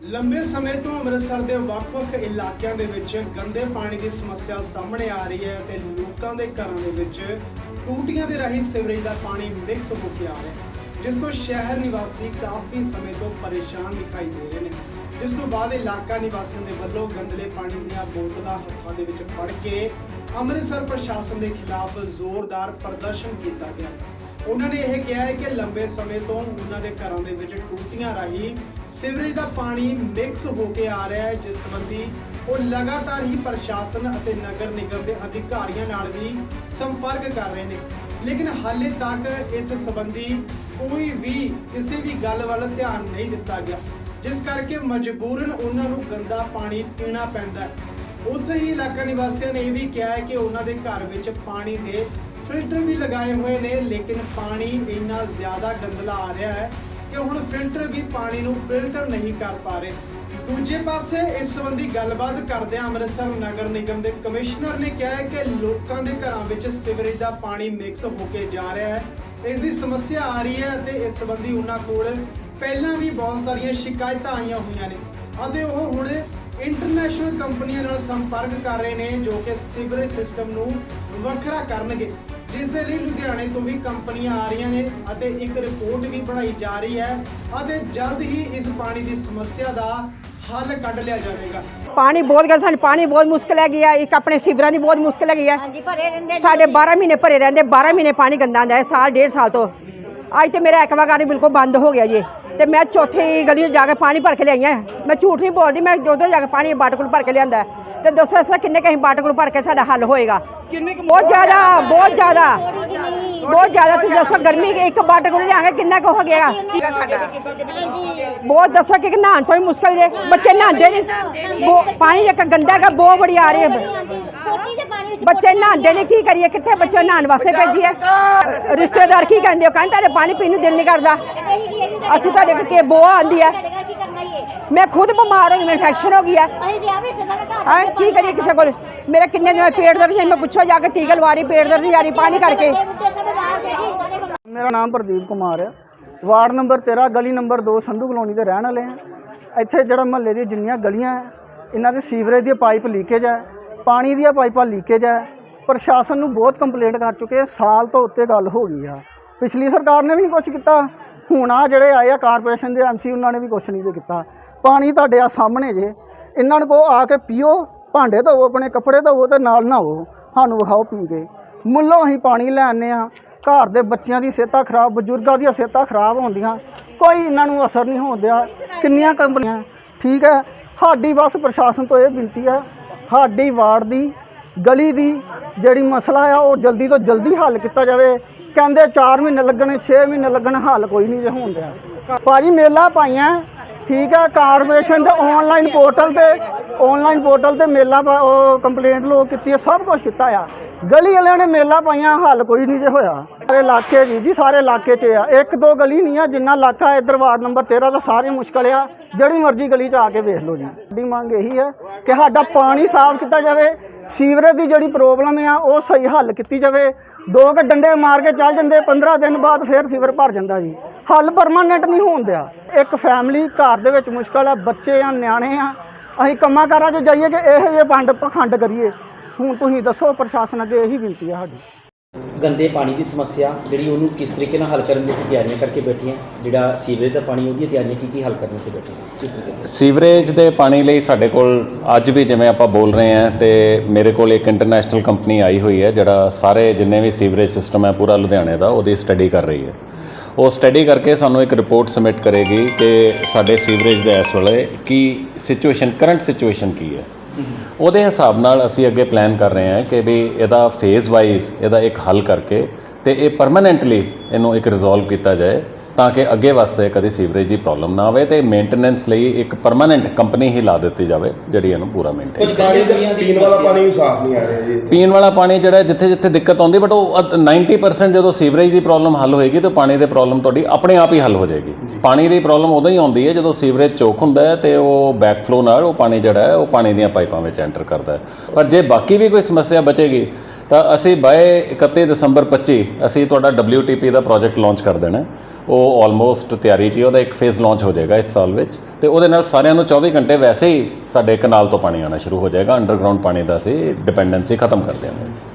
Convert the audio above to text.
ਲੰਬੇ ਸਮੇਂ ਤੋਂ ਅੰਮ੍ਰਿਤਸਰ ਦੇ ਵੱਖ-ਵੱਖ ਇਲਾਕਿਆਂ ਦੇ ਵਿੱਚ ਗੰਦੇ ਪਾਣੀ ਦੀ ਸਮੱਸਿਆ ਸਾਹਮਣੇ ਆ ਰਹੀ ਹੈ ਤੇ ਲੋਕਾਂ ਦੇ ਘਰਾਂ ਦੇ ਵਿੱਚ ਟੂਟੀਆਂ ਦੇ ਰਾਹੀਂ ਸੀਵਰੇਜ ਦਾ ਪਾਣੀ ਮਿਕਸ ਹੋ ਕੇ ਆ ਰਿਹਾ ਹੈ, ਜਿਸ ਤੋਂ ਸ਼ਹਿਰ ਨਿਵਾਸੀ ਕਾਫੀ ਸਮੇਂ ਤੋਂ ਪਰੇਸ਼ਾਨ ਦਿਖਾਈ ਦੇ ਰਹੇ ਨੇ। ਜਿਸ ਤੋਂ ਬਾਅਦ ਇਲਾਕਾ ਨਿਵਾਸੀਆਂ ਦੇ ਵੱਲੋਂ ਗੰਦਲੇ ਪਾਣੀ ਦੀਆਂ ਬੋਤਲਾਂ ਹੱਥਾਂ ਦੇ ਵਿੱਚ ਫੜ ਕੇ ਅੰਮ੍ਰਿਤਸਰ ਪ੍ਰਸ਼ਾਸਨ ਦੇ ਖਿਲਾਫ ਜ਼ੋਰਦਾਰ ਪ੍ਰਦਰਸ਼ਨ ਕੀਤਾ ਗਿਆ ਉਹਨਾਂ ਨੇ ਇਹ ਕਿਹਾ ਹੈ ਕਿ ਲੰਬੇ ਸਮੇਂ ਤੋਂ ਉਹਨਾਂ ਦੇ ਘਰਾਂ ਦੇ ਵਿੱਚ ਟੂਟੀਆਂ ਰਾਹੀਂ ਸੀਵਰੇਜ ਦਾ ਪਾਣੀ ਮਿਕਸ ਹੋ ਕੇ ਆ ਰਿਹਾ ਹੈ, ਜਿਸ ਸੰਬੰਧੀ ਉਹ ਲਗਾਤਾਰ ਹੀ ਪ੍ਰਸ਼ਾਸਨ ਅਤੇ ਨਗਰ ਨਿਗਮ ਦੇ ਅਧਿਕਾਰੀਆਂ ਨਾਲ ਵੀ ਸੰਪਰਕ ਕਰ ਰਹੇ ਨੇ। ਲੇਕਿਨ ਹਾਲੇ ਤੱਕ ਇਸ ਸੰਬੰਧੀ ਕੋਈ ਵੀ ਕਿਸੇ ਵੀ ਗੱਲ ਵੱਲ ਧਿਆਨ ਨਹੀਂ ਦਿੱਤਾ ਗਿਆ, ਜਿਸ ਕਰਕੇ ਮਜਬੂਰਨ ਉਹਨਾਂ ਨੂੰ ਗੰਦਾ ਪਾਣੀ ਪੀਣਾ ਪੈਂਦਾ ਹੈ। ਉੱਥੇ ਹੀ ਇਲਾਕਾ ਨਿਵਾਸੀਆਂ ਨੇ ਇਹ ਵੀ ਕਿਹਾ ਹੈ ਕਿ ਉਹਨਾਂ ਦੇ ਘਰ ਵਿੱਚ ਪਾਣੀ ਦੇ ਫਿਲਟਰ ਵੀ ਲਗਾਏ ਹੋਏ ਨੇ, ਲੇਕਿਨ ਪਾਣੀ ਇੰਨਾ ਜ਼ਿਆਦਾ ਗੰਦਲਾ ਆ ਰਿਹਾ ਹੈ ਕਿ ਹੁਣ ਫਿਲਟਰ ਵੀ ਪਾਣੀ ਨੂੰ ਫਿਲਟਰ ਨਹੀਂ ਕਰ ਪਾ ਰਹੇ। ਦੂਜੇ ਪਾਸੇ ਇਸ ਸੰਬੰਧੀ ਗੱਲਬਾਤ ਕਰਦਿਆਂ ਅੰਮ੍ਰਿਤਸਰ ਨਗਰ ਨਿਗਮ ਦੇ ਕਮਿਸ਼ਨਰ ਨੇ ਕਿਹਾ ਹੈ ਕਿ ਲੋਕਾਂ ਦੇ ਘਰਾਂ ਵਿੱਚ ਸੀਵਰੇਜ ਦਾ ਪਾਣੀ ਮਿਕਸ ਹੋ ਕੇ ਜਾ ਰਿਹਾ ਹੈ। ਇਸ ਦੀ ਸਮੱਸਿਆ ਆ ਰਹੀ ਹੈ ਅਤੇ ਇਸ ਸੰਬੰਧੀ ਉਹਨਾਂ ਕੋਲ ਪਹਿਲਾਂ ਵੀ ਬਹੁਤ ਸਾਰੀਆਂ ਸ਼ਿਕਾਇਤਾਂ ਆਈਆਂ ਹੋਈਆਂ ਨੇ। ਅਤੇ ਉਹ ਹੁਣ ਇੰਟਰਨੈਸ਼ਨਲ ਕੰਪਨੀਆਂ ਨਾਲ ਸੰਪਰਕ ਕਰ ਰਹੇ ਨੇ ਜੋ ਕਿ ਸੀਵਰੇਜ ਸਿਸਟਮ ਨੂੰ ਵੱਖਰਾ ਕਰਨਗੇ। ਜਿਸ ਦੇ ਲਈ ਲੁਧਿਆਣੇ ਤੋਂ ਵੀ ਕੰਪਨੀਆਂ ਆ ਰਹੀਆਂ ਨੇ ਅਤੇ ਇੱਕ ਰਿਪੋਰਟ ਵੀ ਬਣਾਈ ਜਾ ਰਹੀ ਹੈ ਅਤੇ ਜਲਦ ਹੀ ਇਸ ਪਾਣੀ ਦੀ ਸਮੱਸਿਆ ਦਾ ਹੱਲ ਕੱਢ ਲਿਆ ਜਾਵੇਗਾ। ਪਾਣੀ ਬਹੁਤ ਗਿਆ ਸਾਨੂੰ ਪਾਣੀ ਬਹੁਤ ਮੁਸ਼ਕਲ ਹੈਗੀ ਆ ਇੱਕ ਆਪਣੇ ਸਿਵਰਾਂ ਦੀ ਬਹੁਤ ਮੁਸ਼ਕਲ ਹੈਗੀ ਆ। ਹਾਂਜੀ ਭਰੇ ਰਹਿੰਦੇ ਨੇ। ਸਾਡੇ 12 ਮਹੀਨੇ ਭਰੇ ਰਹਿੰਦੇ 12 ਮਹੀਨੇ ਪਾਣੀ ਗੰਦਾ ਆਉਂਦਾ ਹੈ ਸਾਲ ਡੇਢ ਸਾਲ ਤੋਂ। ਅੱਜ ਤੇ ਮੇਰਾ ਐਕਵਾਗਾਰਡ ਬਿਲਕੁਲ ਬੰਦ ਹੋ ਗਿਆ ਜੀ। ਤੇ ਮੈਂ ਚੌਥੀ ਗਲੀ 'ਚ ਜਾ ਕੇ ਪਾਣੀ ਭਰ ਕੇ ਲਿਆਈ ਹਾਂ ਮੈਂ ਝੂਠ ਨਹੀਂ ਬੋਲਦੀ ਮੈਂ ਉਧਰ ਜਾ ਕੇ ਪਾਣੀ ਬਾਟਕੁਲ ਭਰ ਕੇ ਲਿਆਂਦਾ। ਤੇ ਦੱਸੋ ਇਸ ਤਰ੍ਹਾਂ ਕਿੰਨੇ ਕਹੀਂ ਬਾਟਕੁਲ ਭਰ ਕੇ ਸਾਡਾ ਹੱਲ ਹੋਏਗਾ? ਬਹੁਤ ਜ਼ਿਆਦਾ ਬਹੁਤ ਜ਼ਿਆਦਾ। ਬਹੁਤ ਜ਼ਿਆਦਾ ਤੁਸੀਂ ਦੱਸੋ ਗਰਮੀ ਇੱਕ ਬਾਟਕੁਲ ਲਿਆਂਗੇ ਕਿੰਨਾ ਕੁ ਹੋ ਗਿਆ? ਬਹੁਤ ਦੱਸੋ ਕਿ ਨਹਾਉਣ ਤੋਂ ਹੀ ਮੁਸ਼ਕਲ ਜੇ ਬੱਚੇ ਨਹਾਉਂਦੇ ਨਹੀਂ। ਪਾਣੀ ਇੱਕ ਗੰਦਾ ਹੈਗਾ ਬਹੁਤ ਬੜੀ ਆ ਰਹੀ ਹੈ। ਬੱਚੇ ਨਹਾਉਂਦੇ ਨੇ ਕੀ ਕਰੀਏ ਕਿੱਥੇ ਬੱਚੇ ਨਹਾਉਣ ਵਾਸਤੇ ਭੇਜੀਏ? ਰਿਸ਼ਤੇਦਾਰ ਕੀ ਕਹਿੰਦੇ ਉਹ ਕਹਿੰਦੇ ਪਾਣੀ ਪੀਣ ਨੂੰ ਦਿਲ ਨਹੀਂ ਕਰਦਾ। ਕਿ ਅਸੀਂ ਤੁਹਾਡੇ ਕੋਲ ਬੋਆ ਆਂਦੀ ਹੈ। ਕੀ ਕਰਨਾ ਹੀ ਹੈ। ਮੈਂ ਖੁਦ ਬਿਮਾਰ ਹੋ ਗਈ ਮੈਨੂੰ ਇਨਫੈਕਸ਼ਨ ਹੋ ਗਈ ਹੈ ਅਸੀਂ ਹਾਂ ਕੀ ਕਰੀਏ ਕਿਸੇ ਕੋਲ? ਮੇਰਾ ਕਿੰਨੇ ਦਿਨ ਹੋਏ ਪੇਟ ਦਰਦ ਸੀ ਮੈਂ ਪੁੱਛੋ ਜਾ ਕੇ ਟੀਕਾ ਲਵਾ ਰਹੀ ਪੇਟ ਦਰਦ ਰਹੀ ਪਾਣੀ ਕਰਕੇ। ਮੇਰਾ ਨਾਮ ਪ੍ਰਦੀਪ ਕੁਮਾਰ ਹੈ ਵਾਰਡ ਨੰਬਰ 13 ਗਲੀ ਨੰਬਰ 2 ਸੰਧੂ ਕਲੋਨੀ ਦੇ ਰਹਿਣ ਵਾਲੇ ਹਾਂ ਇੱਥੇ ਜਿਹੜਾ ਮਹੱਲੇ ਦੀਆਂ ਜਿੰਨੀਆਂ ਗਲੀਆਂ ਹੈ ਇਹਨਾਂ ਦੇ ਸੀਵਰੇਜ ਦੀ ਪਾਈਪ ਲੀਕੇਜ ਹੈ ਪਾਣੀ ਦੀਆਂ ਪਾਈਪਾਂ ਲੀਕੇਜ ਹੈ ਪ੍ਰਸ਼ਾਸਨ ਨੂੰ ਬਹੁਤ ਕੰਪਲੇਂਟ ਕਰ ਚੁੱਕੇ। ਸਾਲ ਤੋਂ ਉੱਤੇ ਗੱਲ ਹੋ ਗਈ ਆ। ਪਿਛਲੀ ਸਰਕਾਰ ਨੇ ਵੀ ਨਹੀਂ ਕੁਛ ਕੀਤਾ। ਹੁਣ ਆ ਜਿਹੜੇ ਆਏ ਆ ਕਾਰਪੋਰੇਸ਼ਨ ਦੇ ਐਮਸੀ ਉਹਨਾਂ ਨੇ ਵੀ ਕੁਛ ਨਹੀਂ ਜੇ ਕੀਤਾ। ਪਾਣੀ ਤੁਹਾਡੇ ਆ ਸਾਹਮਣੇ ਜੇ। ਇਹਨਾਂ ਨੂੰ ਕੋ ਆ ਕੇ ਪੀਓ, ਭਾਂਡੇ ਧੋਵੋ, ਆਪਣੇ ਕੱਪੜੇ ਧੋਵੋ ਤੇ ਨਾਲ ਨਹਾਵੋ ਸਾਨੂੰ ਵਿਖਾਓ ਪੀ ਕੇ। ਮੁੱਲੋਂ ਅਸੀਂ ਪਾਣੀ ਲੈ ਆਉਂਦੇ ਹਾਂ। ਘਰ ਦੇ ਬੱਚਿਆਂ ਦੀ ਸਿਹਤਾਂ ਖਰਾਬ, ਬਜ਼ੁਰਗਾਂ ਦੀਆਂ ਸਿਹਤਾਂ ਖਰਾਬ ਹੁੰਦੀਆਂ। ਕੋਈ ਇਹਨਾਂ ਨੂੰ ਅਸਰ ਨਹੀਂ ਹੁੰਦਿਆ ਕਿੰਨੀਆਂ ਕੰਪਨੀਆਂ। ਠੀਕ ਹੈ। ਸਾਡੀ ਬਸ ਪ੍ਰਸ਼ਾਸਨ ਤੋਂ ਇਹ ਬੇਨਤੀ ਹੈ, ਸਾਡੀ ਵਾਰਡ ਦੀ, ਗਲੀ ਦੀ ਜਿਹੜੀ ਮਸਲਾ ਆ, ਉਹ ਜਲਦੀ ਤੋਂ ਜਲਦੀ ਹੱਲ ਕੀਤਾ ਜਾਵੇ। ਕਹਿੰਦੇ 4 ਮਹੀਨੇ ਲੱਗਣੇ 6 ਮਹੀਨੇ ਲੱਗਣ, ਹੱਲ ਕੋਈ ਨਹੀਂ ਜੇ ਹੋਣ ਹੁੰਦਿਆ ਭਾਜੀ ਮੇਲਾ ਪਾਈਆਂ, ਠੀਕ ਹੈ ਕਾਰਪੋਰੇਸ਼ਨ ਦੇ ਆਨਲਾਈਨ ਪੋਰਟਲ ਤੇ ਆਨਲਾਈਨ ਪੋਰਟਲ ਤੇ ਮੇਲਾ ਪਾ- ਉਹ ਕੰਪਲੇਂਟ ਲੋਕ ਕੀਤੀ ਹੈ ਸਭ ਕੁਝ ਕੀਤਾ ਆ। ਗਲੀ ਵਾਲਿਆਂ ਨੇ ਮੇਲਾ ਪਾਈਆਂ, ਹੱਲ ਕੋਈ ਨਹੀਂ ਜੇ ਹੋਇਆ। ਸਾਰੇ ਇਲਾਕੇ ਜੀ ਜੀ ਸਾਰੇ ਇਲਾਕੇ 'ਚ ਆ। ਇੱਕ ਦੋ ਗਲੀ ਨਹੀਂ ਆ, ਜਿੰਨਾ ਇਲਾਕਾ ਇੱਧਰ ਵਾਰਡ ਨੰਬਰ 13 ਦਾ ਸਾਰੇ ਮੁਸ਼ਕਲ ਆ। ਜਿਹੜੀ ਮਰਜ਼ੀ ਗਲੀ 'ਚ ਆ ਕੇ ਵੇਖ ਲਓ ਜੀ। ਸਾਡੀ ਮੰਗ ਇਹੀ ਹੈ ਕਿ ਸਾਡਾ ਪਾਣੀ ਸਾਫ਼ ਕੀਤਾ ਜਾਵੇ, ਸੀਵਰੇਜ ਦੀ ਜਿਹੜੀ ਪ੍ਰੋਬਲਮ ਆ, ਉਹ ਸਹੀ ਹੱਲ ਕੀਤੀ ਜਾਵੇ। ਦੋ ਕੁ ਡੰਡੇ ਮਾਰ ਕੇ ਚੱਲ ਜਾਂਦੇ 15 ਦਿਨ ਬਾਅਦ ਫੇਰ ਸੀਵਰ ਭਰ ਜਾਂਦਾ ਜੀ। ਹੱਲ ਪਰਮਾਨੈਂਟ ਨਹੀਂ ਹੋਣ ਦਿਆ। ਇੱਕ ਫੈਮਿਲੀ ਘਰ ਦੇ ਵਿੱਚ ਮੁਸ਼ਕਲ ਆ, ਬੱਚੇ ਆ, ਨਿਆਣੇ ਆ। ਅਸੀਂ ਕੰਮਾਂ ਕਾਰਾਂ 'ਚ ਜਾਈਏ ਕਿ ਇਹੋ ਜਿਹੇ ਪੰਡ ਪਖੰਡ ਕਰੀਏ। ਹੁਣ ਤੁਸੀਂ ਦੱਸੋ ਪ੍ਰਸ਼ਾਸਨ ਅੱਗੇ ਇਹੀ ਬੇਨਤੀ ਆ ਸਾਡੀ। ਗੰਦੇ ਪਾਣੀ ਦੀ ਸਮੱਸਿਆ ਜਿਹੜੀ ਉਹਨੂੰ ਕਿਸ ਤਰੀਕੇ ਨਾਲ ਹੱਲ ਕਰਨ ਦੀ ਅਸੀਂ ਤਿਆਰੀਆਂ ਕਰਕੇ ਬੈਠੇ ਹਾਂ। ਜਿਹੜਾ ਸੀਵਰੇਜ ਦਾ ਪਾਣੀ, ਉਹਦੀਆਂ ਤਿਆਰੀਆਂ ਕੀ ਕੀ ਹੱਲ ਕਰਨ ਵਾਸਤੇ ਬੈਠੇ ਹਾਂ। ਕਿਸ ਤਰੀਕੇ ਨਾਲ ਸੀਵਰੇਜ ਦੇ ਪਾਣੀ ਲਈ ਸਾਡੇ ਕੋਲ ਅੱਜ ਵੀ ਜਿਵੇਂ ਆਪਾਂ ਬੋਲ ਰਹੇ ਹਾਂ ਤੇ ਮੇਰੇ ਕੋਲ ਇੱਕ ਇੰਟਰਨੈਸ਼ਨਲ ਕੰਪਨੀ ਆਈ ਹੋਈ ਹੈ, ਜਿਹੜਾ ਸਾਰੇ ਜਿੰਨੇ ਵੀ ਸੀਵਰੇਜ ਸਿਸਟਮ ਹੈ ਪੂਰਾ ਲੁਧਿਆਣੇ ਦਾ, ਉਹਦੀ ਸਟੱਡੀ ਕਰ ਰਹੀ ਹੈ। ਉਹ ਸਟੱਡੀ ਕਰਕੇ ਸਾਨੂੰ ਇੱਕ ਰਿਪੋਰਟ ਸਬਮਿਟ ਕਰੇਗੀ ਕਿ ਸਾਡੇ ਸੀਵਰੇਜ ਦੇ ਇਸ ਵੇਲੇ ਕੀ ਸਿਚੁਏਸ਼ਨ ਕਰੰਟ ਸਿਚੁਏਸ਼ਨ ਕੀ ਹੈ। ਉਹਦੇ ਹਿਸਾਬ ਨਾਲ ਅਸੀਂ ਅੱਗੇ ਪਲਾਨ ਕਰ ਰਹੇ ਹਾਂ ਕਿ ਵੀ ਇਹਦਾ ਫੇਜ਼ ਵਾਈਜ਼ ਇਹਦਾ ਇੱਕ ਹੱਲ ਕਰਕੇ ਤੇ ਇਹ ਪਰਮਨੈਂਟਲੀ ਇਹਨੂੰ ਇੱਕ ਰਿਜ਼ੋਲਵ ਕੀਤਾ ਜਾਏ। ਤਾਂ ਕਿ ਅੱਗੇ ਵਾਸਤੇ ਕਦੀ ਸੀਵਰੇਜ ਦੀ ਪ੍ਰੋਬਲਮ ਨਾ ਆਵੇ ਤੇ ਮੇਨਟੇਨੈਂਸ ਲਈ ਇੱਕ ਪਰਮਨੈਂਟ ਕੰਪਨੀ ਹੀ ਲਾ ਦਿੱਤੀ ਜਾਵੇ ਜਿਹੜੀ ਇਹਨੂੰ ਪੂਰਾ ਮੇਨਟੇਨ ਕੁਝ ਪਾਣੀ ਦਾ ਪੀਣ ਵਾਲਾ ਪਾਣੀ ਵੀ ਸਾਫ਼ ਨਹੀਂ ਆ ਰਿਹਾ ਜੀ। ਪੀਣ ਵਾਲਾ ਪਾਣੀ ਜਿਹੜਾ ਜਿੱਥੇ ਜਿੱਥੇ ਦਿੱਕਤ ਆਉਂਦੀ ਬਟ ਉਹ ਅੱਧ- 90% ਜਦੋਂ ਸੀਵਰੇਜ ਦੀ ਪ੍ਰੋਬਲਮ ਹੱਲ ਹੋਏਗੀ ਤਾਂ ਪਾਣੀ ਦੀ ਪ੍ਰੋਬਲਮ ਤੁਹਾਡੀ ਆਪਣੇ ਆਪ ਹੀ ਹੱਲ ਹੋ ਜਾਏਗੀ। ਪਾਣੀ ਦੀ ਪ੍ਰੋਬਲਮ ਉਦੋਂ ਹੀ ਆਉਂਦੀ ਹੈ ਜਦੋਂ ਸੀਵਰੇਜ ਚੋਕ ਹੁੰਦਾ ਹੈ ਤੇ ਉਹ ਬੈਕਫਲੋ ਨਾਲ ਉਹ ਪਾਣੀ ਜਿਹੜਾ ਹੈ ਉਹ ਪਾਣੀ ਦੀਆਂ ਪਾਈਪਾਂ ਵਿੱਚ ਐਂਟਰ ਕਰਦਾ ਹੈ। ਪਰ ਜੇ ਬਾਕੀ ਵੀ ਕੋਈ ਸਮੱਸਿਆ ਬਚੇਗੀ ਤਾਂ ਅਸੀਂ ਬਾਏ 31 ਦਸੰਬਰ 25 ਅਸੀਂ ਤੁਹਾਡਾ WTP ਦਾ ਪ੍ਰੋਜੈਕਟ ਲਾਂਚ ਕਰ ਦੇਣਾ ਹੈ। ਉਹ ਆਲਮੋਸਟ ਤਿਆਰੀ 'ਚ ਹੀ, ਉਹਦਾ ਇੱਕ ਫੇਜ਼ ਲਾਂਚ ਹੋ ਜਾਏਗਾ ਇਸ ਸਾਲ ਵਿੱਚ। ਤੇ ਉਹਦੇ ਨਾਲ ਸਾਰਿਆਂ ਨੂੰ 24 ਘੰਟੇ ਵੈਸੇ ਹੀ ਸਾਡੇ ਕਨਾਲ ਤੋਂ ਪਾਣੀ ਆਉਣਾ ਸ਼ੁਰੂ ਹੋ ਜਾਏਗਾ ਅੰਡਰਗਰਾਉਂਡ ਪਾਣੀ ਦਾ ਅਸੀਂ ਡਿਪੈਂਡੈਂਸੀ ਖਤਮ ਕਰ ਦਿਆਂਗੇ।